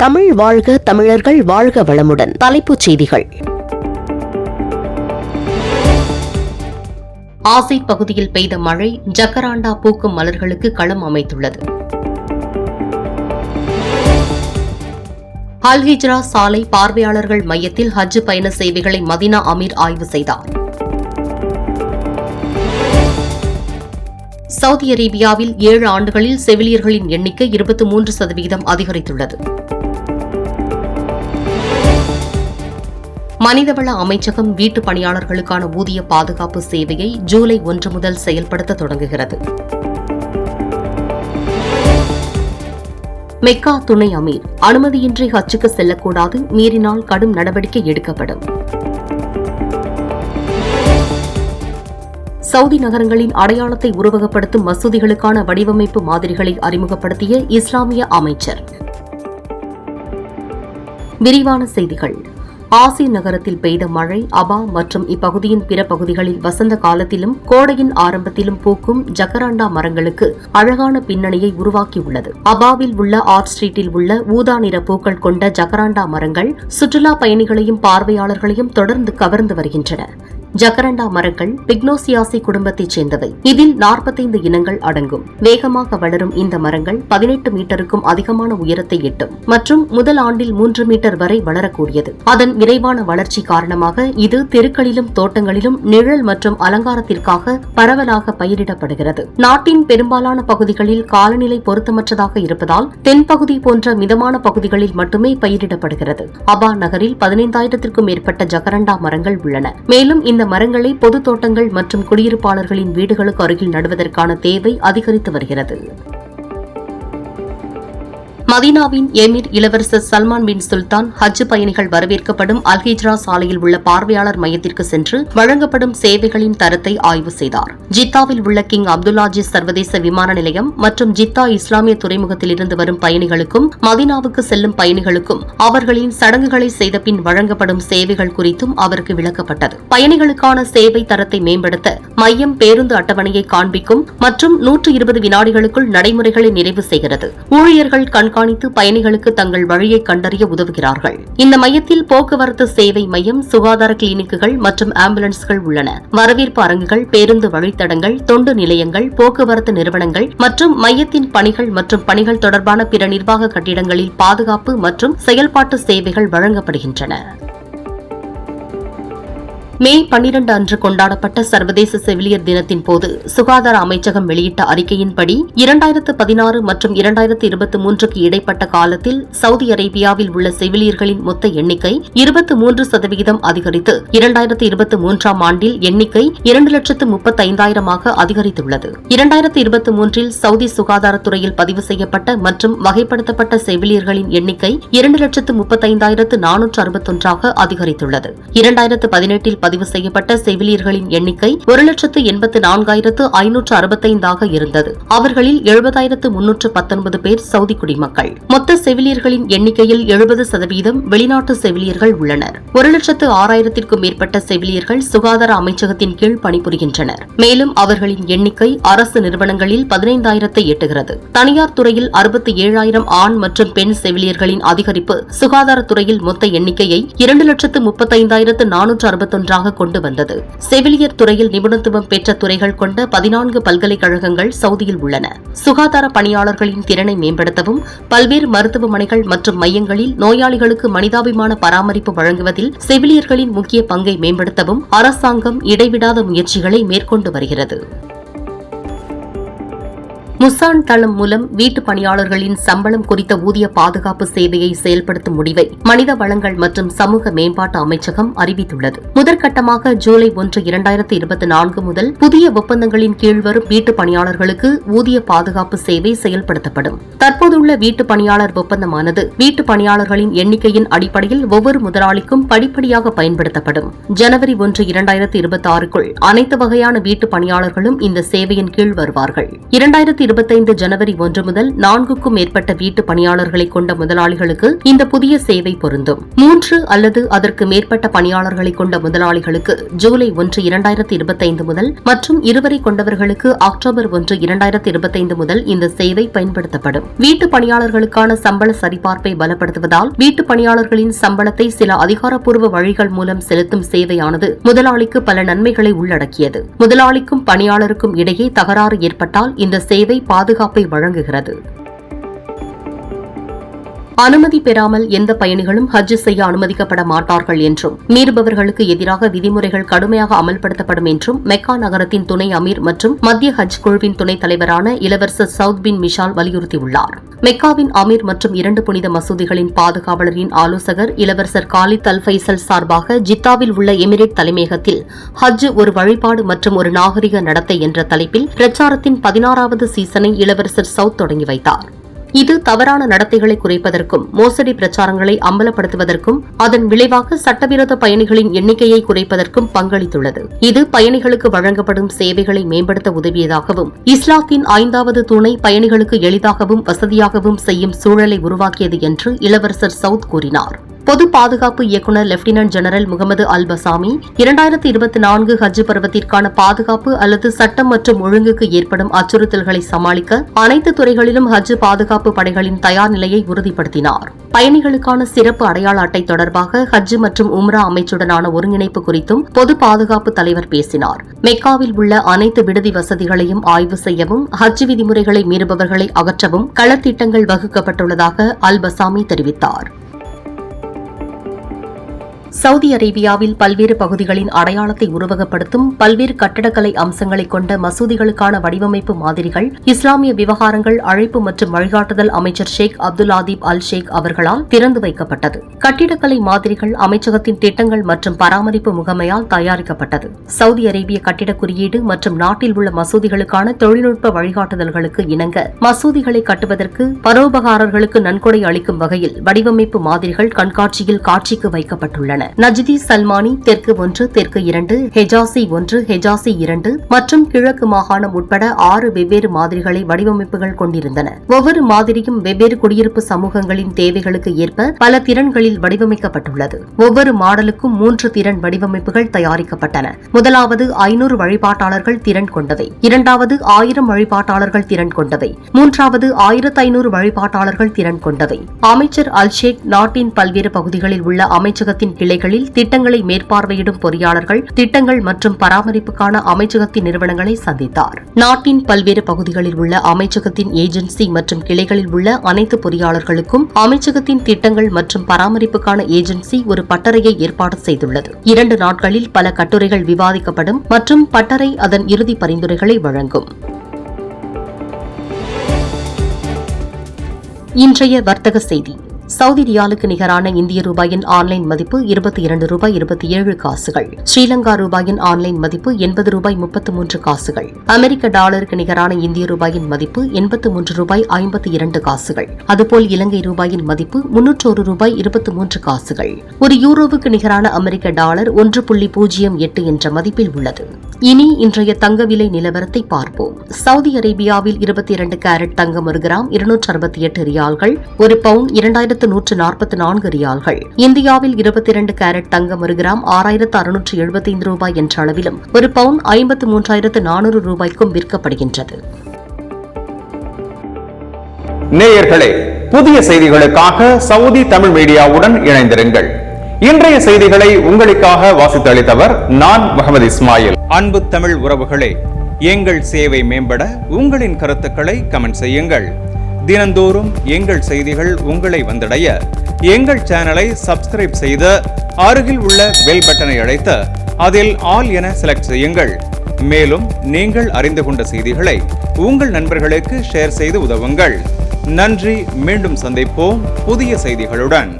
தமிழ் வாழ்க தமிழர்கள் வாழ்க வளமுடன். தலைப்புச் செய்திகள். ஆசை பகுதியில் பெய்த மழை ஜக்கராண்டா பூக்கும் மலர்களுக்கு களம் அமைத்துள்ளது. அல்ஹிஜ்ரா சாலை பார்வையாளர்கள் மையத்தில் ஹஜ் பயண சேவைகளை மதினா அமீர் ஆய்வு செய்தார். சவுதி அரேபியாவில் ஏழு ஆண்டுகளில் செவிலியர்களின் எண்ணிக்கை இருபத்தி மூன்று சதவீதம் அதிகரித்துள்ளது. மனிதவள அமைச்சகம் வீட்டு பணியாளர்களுக்கான ஊதிய பாதுகாப்பு சேவையை ஜூலை ஒன்று முதல் செயல்படுத்த தொடங்குகிறது. மெக்கா துணை அமீர் அனுமதியின்றி ஹச்சுக்கு செல்லக்கூடாது மீறினால் கடும் நடவடிக்கை எடுக்கப்படும். சவுதி நகரங்களின் அடையாளத்தை உருவகப்படுத்தும் மசூதிகளுக்கான வடிவமைப்பு மாதிரிகளை அறிமுகப்படுத்திய இஸ்லாமிய அமைச்சர். விரிவான செய்திகள். ஆசி நகரத்தில் பெய்த மழை அபா மற்றும் இப்பகுதியின் பிற பகுதிகளில் வசந்த காலத்திலும் கோடையின் ஆரம்பத்திலும் பூக்கும் ஜக்கராண்டா மரங்களுக்கு அழகான பின்னணியை உருவாக்கியுள்ளது. அபாவில் உள்ள ஆர்ட் ஸ்ட்ரீட்டில் உள்ள ஊதா நிற பூக்கள் கொண்ட ஜக்கராண்டா மரங்கள் சுற்றுலா பயணிகளையும் பார்வையாளர்களையும் தொடர்ந்து கவர்ந்து வருகின்றன. ஜக்கரண்டா மரங்கள் பிக்னோசியாசி குடும்பத்தைச் சேர்ந்தவை. இதில் நாற்பத்தைந்து இனங்கள் அடங்கும். வேகமாக வளரும் இந்த மரங்கள் பதினெட்டு மீட்டருக்கும் அதிகமான உயரத்தை எட்டும். மற்றும் முதல் ஆண்டில் மூன்று மீட்டர் வரை வளரக்கூடியது. அதன் விரைவான வளர்ச்சி காரணமாக இது தெருக்களிலும் தோட்டங்களிலும் நிழல் மற்றும் அலங்காரத்திற்காக பரவலாக பயிரிடப்படுகிறது. நாட்டின் பெரும்பாலான பகுதிகளில் காலநிலை பொருத்தமற்றதாக இருப்பதால் தென்பகுதி போன்ற மிதமான பகுதிகளில் மட்டுமே பயிரிடப்படுகிறது. அபா நகரில் பதினைந்தாயிரத்திற்கும் மேற்பட்ட ஜகரண்டா மரங்கள் உள்ளன. மேலும் இந்த மரங்களை பொது தோட்டங்கள் மற்றும் குடியிருப்பாளர்களின் வீடுகளுக்கு அருகில் நடுவதற்கான தேவை அதிகரித்து வருகிறது. மதீனாவின் எமிர் இளவரசர் சல்மான் பின் சுல்தான் ஹஜ் பயணிகள் வரவேற்கப்படும் அல்ஹிஜ்ரா சாலையில் உள்ள பார்வையாளர் மையத்திற்கு சென்று வழங்கப்படும் சேவைகளின் தரத்தை ஆய்வு செய்தார். ஜித்தாவில் உள்ள கிங் அப்துல்லாஜி சர்வதேச விமான நிலையம் மற்றும் ஜித்தா இஸ்லாமிய துறைமுகத்தில் இருந்து வரும் பயணிகளுக்கும் மதீனாவுக்கு செல்லும் பயணிகளுக்கும் அவர்களின் சடங்குகளை செய்த பின் வழங்கப்படும் சேவைகள் குறித்தும் அவருக்கு விளக்கப்பட்டது. பயணிகளுக்கான சேவை தரத்தை மேம்படுத்த மையம் பேருந்து அட்டவணையை காண்பிக்கும் மற்றும் நூற்று இருபது வினாடிகளுக்குள் நடைமுறைகளை நிறைவு செய்கிறது. ஊழியர்கள் கண்காணி கண்காணித்து பயணிகளுக்கு தங்கள் வழியை கண்டறிய உதவுகிறார்கள். இந்த மையத்தில் போக்குவரத்து சேவை மையம் சுகாதார கிளினிக்குகள் மற்றும் ஆம்புலன்ஸ்கள் உள்ளன. வரவேற்பு அரங்குகள் பேருந்து வழித்தடங்கள் தொண்டு நிலையங்கள் போக்குவரத்து நிறுவனங்கள் மற்றும் மையத்தின் பணிகள் மற்றும் பணிகள் தொடர்பான பிற நிர்வாக கட்டிடங்களில் பாதுகாப்பு மற்றும் செயல்பாட்டு சேவைகள் வழங்கப்படுகின்றன. மே பன்னிரண்டு அன்று கொண்டாடப்பட்ட சர்வதேச செவிலியர் தினத்தின் போது சுகாதார அமைச்சகம் வெளியிட்ட அறிக்கையின்படி இரண்டாயிரத்து பதினாறு மற்றும் இரண்டாயிரத்து இருபத்தி மூன்றுக்கு இடைப்பட்ட காலத்தில் சவுதி அரேபியாவில் உள்ள செவிலியர்களின் மொத்த எண்ணிக்கை இருபத்தி மூன்று சதவிகிதம் அதிகரித்து இரண்டாயிரத்து இருபத்தி மூன்றாம் ஆண்டில் எண்ணிக்கை இரண்டு லட்சத்து முப்பத்தைந்தாயிரமாக அதிகரித்துள்ளது. இரண்டாயிரத்து இருபத்தி மூன்றில் சவுதி சுகாதாரத்துறையில் பதிவு செய்யப்பட்ட மற்றும் வகைப்படுத்தப்பட்ட செவிலியர்களின் எண்ணிக்கை இரண்டு லட்சத்து முப்பத்தைந்தாயிரத்து நானூற்று அறுபத்தொன்றாக அதிகரித்துள்ளது. இரண்டாயிரத்து பதினெட்டில் பதிவு செய்யப்பட்ட செவிலியர்களின் எண்ணிக்கை ஒரு லட்சத்து எண்பத்து நான்காயிரத்து ஐநூற்று அறுபத்தைந்தாக இருந்தது. அவர்களில் எழுபதாயிரத்து முன்னூற்று பத்தொன்பது பேர் சவுதி குடிமக்கள். மொத்த செவிலியர்களின் எண்ணிக்கையில் எழுபது சதவீதம் வெளிநாட்டு செவிலியர்கள் உள்ளனர். ஒரு லட்சத்து ஆறாயிரத்திற்கும் மேற்பட்ட செவிலியர்கள் சுகாதார அமைச்சகத்தின் கீழ் பணிபுரிகின்றனர். மேலும் அவர்களின் எண்ணிக்கை அரசு நிறுவனங்களில் பதினைந்தாயிரத்தை எட்டுகிறது. தனியார் துறையில் அறுபத்தி ஏழாயிரம் ஆண் மற்றும் பெண் செவிலியர்களின் அதிகரிப்பு சுகாதாரத்துறையில் மொத்த எண்ணிக்கையை இரண்டு லட்சத்து முப்பத்தைந்தாயிரத்து நானூற்று அறுபத்தொன்றாக கொண்டு வந்தது. செவிலியர் துறையில் நிபுணத்துவம் பெற்ற துறைகள் கொண்ட பதினான்கு பல்கலைக்கழகங்கள் சவுதியில் உள்ளன. சுகாதார பணியாளர்களின் திறனை மேம்படுத்தவும் பல்வேறு மருத்துவமனைகள் மற்றும் மையங்களில் நோயாளிகளுக்கு மனிதாபிமான பராமரிப்பு வழங்குவதில் செவிலியர்களின் முக்கிய பங்கை மேம்படுத்தவும் அரசாங்கம் இடைவிடாத முயற்சிகளை மேற்கொண்டு வருகிறது. முசான் தளம் மூலம் வீட்டு பணியாளர்களின் சம்பளம் குறித்த ஊதிய பாதுகாப்பு சேவையை செயல்படுத்தும் முடிவை மனித வளங்கள் மற்றும் சமூக மேம்பாட்டு அமைச்சகம் அறிவித்துள்ளது. முதற்கட்டமாக ஜூலை ஒன்று இரண்டாயிரத்தி இருபத்தி நான்கு முதல் புதிய ஒப்பந்தங்களின் கீழ் வரும் வீட்டு பணியாளர்களுக்கு ஊதிய பாதுகாப்பு சேவை செயல்படுத்தப்படும். தற்போதுள்ள வீட்டு பணியாளர் ஒப்பந்தமானது வீட்டு பணியாளர்களின் எண்ணிக்கையின் அடிப்படையில் ஒவ்வொரு முதலாளிக்கும் படிப்படியாக பயன்படுத்தப்படும். ஜனவரி ஒன்று இரண்டாயிரத்தி இருபத்தி ஆறுக்குள் அனைத்து வகையான வீட்டு பணியாளர்களும் இந்த சேவையின் கீழ் வருவார்கள். இரண்டாயிரத்தி இருபத்தைந்து ஜனவரி ஒன்று முதல் நான்குக்கும் மேற்பட்ட வீட்டு பணியாளர்களை கொண்ட முதலாளிகளுக்கு இந்த புதிய சேவை பொருந்தும். மூன்று அல்லது அதற்கு மேற்பட்ட பணியாளர்களை கொண்ட முதலாளிகளுக்கு ஜூலை ஒன்று இரண்டாயிரத்தி இருபத்தைந்து முதல் மற்றும் இருவரை கொண்டவர்களுக்கு அக்டோபர் ஒன்று இரண்டாயிரத்தி இருபத்தைந்து முதல் இந்த சேவை பயன்படுத்தப்படும். வீட்டு பணியாளர்களுக்கான சம்பள சரிபார்ப்பை பலப்படுத்துவதால் வீட்டு பணியாளர்களின் சம்பளத்தை சில அதிகாரப்பூர்வ வழிகள் மூலம் செலுத்தும் சேவையானது முதலாளிக்கு பல நன்மைகளை உள்ளடக்கியது. முதலாளிக்கும் பணியாளருக்கும் இடையே தகராறு ஏற்பட்டால் இந்த சேவை பாதுகாப்பை வழங்குகிறது. அனுமதி பெறாமல் எந்த பயணிகளும் ஹஜ் செய்ய அனுமதிக்கப்பட மாட்டார்கள் என்றும் மீறுபவர்களுக்கு எதிராக விதிமுறைகள் கடுமையாக அமல்படுத்தப்படும் என்றும் மெக்கா நகரத்தின் துணை அமீர் மற்றும் மத்திய ஹஜ் குழுவின் துணைத் தலைவரான இளவரசர் சவுத் பின் மிஷால் வலியுறுத்தியுள்ளார். மெக்காவின் அமீர் மற்றும் இரண்டு புனித மசூதிகளின் பாதுகாவலரின் ஆலோசகர் இளவரசர் காலித் அல் ஃபைசல் சார்பாக ஜித்தாவில் உள்ள எமிரேட் தலைமையகத்தில் ஹஜ் ஒரு வழிபாடு மற்றும் ஒரு நாகரிக நடத்தை என்ற தலைப்பில் பிரச்சாரத்தின் பதினாறாவது சீசனை இளவரசர் சவுத் தொடங்கி வைத்தார். இது தவறான நடத்தைகளை குறைப்பதற்கும் மோசடி பிரச்சாரங்களை அம்பலப்படுத்துவதற்கும் அதன் விளைவாக சட்டவிரோத பயணிகளின் எண்ணிக்கையை குறைப்பதற்கும் பங்களித்துள்ளது. இது பயணிகளுக்கு வழங்கப்படும் சேவைகளை மேம்படுத்த உதவியதாகவும் இஸ்லாத்தின் ஐந்தாவது துணை பயணிகளுக்கு எளிதாகவும் வசதியாகவும் செய்யும் சூழலை உருவாக்கியது என்று இளவரசர் சவுத் கூறினார். பொது பாதுகாப்பு இயக்குநர் lieutenant general Mohammed Al Basami இரண்டாயிரத்தி இருபத்தி நான்கு ஹஜ் பருவத்திற்கான பாதுகாப்பு அல்லது சட்டம் மற்றும் ஒழுங்குக்கு ஏற்படும் அச்சுறுத்தல்களை சமாளிக்க அனைத்து துறைகளிலும் ஹஜ் பாதுகாப்பு படைகளின் தயார் நிலையை உறுதிப்படுத்தினார். பயணிகளுக்கான சிறப்பு அடையாள அட்டை தொடர்பாக ஹஜ் மற்றும் உம்ரா அமைச்சுடனான ஒருங்கிணைப்பு குறித்தும் பொது பாதுகாப்பு தலைவர் பேசினார். மெக்காவில் உள்ள அனைத்து விடுதி வசதிகளையும் ஆய்வு செய்யவும் ஹஜ் விதிமுறைகளை மீறுபவர்களை அகற்றவும் களத்திட்டங்கள் வகுக்கப்பட்டுள்ளதாக அல் பசாமி தெரிவித்தார். சவுதி அரேபியாவில் பல்வேறு பகுதிகளின் அடையாளத்தை உருவகப்படுத்தும் பல்வேறு கட்டடக்கலை அம்சங்களை கொண்ட மசூதிகளுக்கான வடிவமைப்பு மாதிரிகள் இஸ்லாமிய விவகாரங்கள் அழைப்பு மற்றும் வழிகாட்டுதல் அமைச்சர் ஷேக் அப்துல் ஆதீப் அல் ஷேக் அவர்களால் திறந்து வைக்கப்பட்டது. கட்டிடக்கலை மாதிரிகள் அமைச்சகத்தின் திட்டங்கள் மற்றும் பராமரிப்பு முகமையால் தயாரிக்கப்பட்டது. சவுதி அரேபிய கட்டிட குறியீடு மற்றும் நாட்டில் உள்ள மசூதிகளுக்கான தொழில்நுட்ப வழிகாட்டுதல்களுக்கு இணங்க மசூதிகளை கட்டுவதற்கு பரோபகாரர்களுக்கு நன்கொடை அளிக்கும் வகையில் வடிவமைப்பு மாதிரிகள் கண்காட்சியில் காட்சிக்கு வைக்கப்பட்டுள்ளன. உள்ளன நஜ்தி சல்மானி தெற்கு ஒன்று தெற்கு இரண்டு ஹெஜாசி ஒன்று ஹெஜாசி இரண்டு மற்றும் கிழக்கு மாகாணம் உட்பட ஆறு வெவ்வேறு மாதிரிகளை வடிவமைப்புகள் கொண்டிருந்தன. ஒவ்வொரு மாதிரியும் வெவ்வேறு குடியிருப்பு சமூகங்களின் தேவைகளுக்கு ஏற்ப பல திறன்களில் வடிவமைக்கப்பட்டுள்ளது. ஒவ்வொரு மாடலுக்கும் மூன்று திறன் வடிவமைப்புகள் தயாரிக்கப்பட்டன. முதலாவது ஐநூறு வழிபாட்டாளர்கள் திறன் கொண்டவை. இரண்டாவது ஆயிரம் வழிபாட்டாளர்கள் திறன் கொண்டவை. மூன்றாவது ஆயிரத்து ஐநூறு வழிபாட்டாளர்கள் திறன் கொண்டவை. அமைச்சர் அல்ஷேக் நாட்டின் பல்வேறு பகுதிகளில் உள்ள அமைச்சகத்தின் கிளை கிளைகளில் திட்டங்களை மேற்பார்வையிடும் பொறியாளர்கள் திட்டங்கள் மற்றும் பராமரிப்புக்கான அமைச்சகத்தின் நிறுவனங்களை சந்தித்தார். நாட்டின் பல்வேறு பகுதிகளில் உள்ள அமைச்சகத்தின் ஏஜென்சி மற்றும் கிளைகளில் உள்ள அனைத்து பொறியாளர்களுக்கும் அமைச்சகத்தின் திட்டங்கள் மற்றும் பராமரிப்புக்கான ஏஜென்சி ஒரு பட்டறையை ஏற்பாடு செய்துள்ளது. இரண்டு நாட்களில் பல கட்டுரைகள் விவாதிக்கப்படும் மற்றும் பட்டறை அதன் இறுதி பரிந்துரைகளை வழங்கும். இன்றைய வர்த்தக செய்தி. சவுதி ரியாலுக்கு நிகரான இந்திய ரூபாயின் ஆன்லைன் மதிப்பு இருபத்தி இரண்டு ரூபாய் இருபத்தி ஏழு காசுகள். ஸ்ரீலங்கா ரூபாயின் ஆன்லைன் மதிப்பு எண்பது ரூபாய் முப்பத்து மூன்று காசுகள். அமெரிக்க டாலருக்கு நிகரான இந்திய ரூபாயின் மதிப்பு எண்பத்து மூன்று ரூபாய் ஐம்பத்தி இரண்டு காசுகள். அதுபோல் இலங்கை ரூபாயின் மதிப்பு முன்னூற்றொரு ரூபாய் இருபத்தி மூன்று காசுகள். ஒரு யூரோவுக்கு நிகரான அமெரிக்க டாலர் ஒன்று புள்ளி பூஜ்ஜியம் எட்டு என்ற மதிப்பில் உள்ளது. இனி இன்றைய தங்க விலை நிலவரத்தை பார்ப்போம். சவுதி அரேபியாவில் இருபத்தி இரண்டு கேரட் தங்கம் ஒரு கிராம் இருநூற்று அறுபத்தி எட்டு ரியால்கள் ஒரு பவுன் இரண்டாயிரத்து நூற்று நாற்பத்தி நான்கு ரியால்கள். இந்தியாவில் இருபத்தி இரண்டு கேரட் தங்கம் ஒரு கிராம் ஆறாயிரத்து அறுநூற்று எழுபத்தைந்து ரூபாய் என்ற அளவிலும் ஒரு பவுன் ஐம்பத்து மூன்றாயிரத்து நானூறு ரூபாய்க்கும் விற்கப்படுகின்றது. நேயர்களே புதிய செய்திகளுக்காக சவுதி தமிழ் மீடியாவுடன் இணைந்திருங்கள். இன்றைய செய்திகளை உங்களுக்காக வாசித்து அளித்தவர் நான் முகமது இஸ்மாயில். அன்பு தமிழ் உறவுகளே எங்கள் சேவை மேம்பட உங்களின் கருத்துக்களை கமெண்ட் செய்யுங்கள். தினந்தோறும் எங்கள் செய்திகள் உங்களை வந்தடைய எங்கள் சேனலை சப்ஸ்கிரைப் செய்து அருகில் உள்ள பெல் பட்டனை அழைத்து அதில் ஆல் என செலக்ட் செய்யுங்கள். மேலும் நீங்கள் அறிந்து கொண்ட செய்திகளை உங்கள் நண்பர்களுக்கு ஷேர் செய்து உதவுங்கள். நன்றி மீண்டும் சந்திப்போம் புதிய செய்திகளுடன்.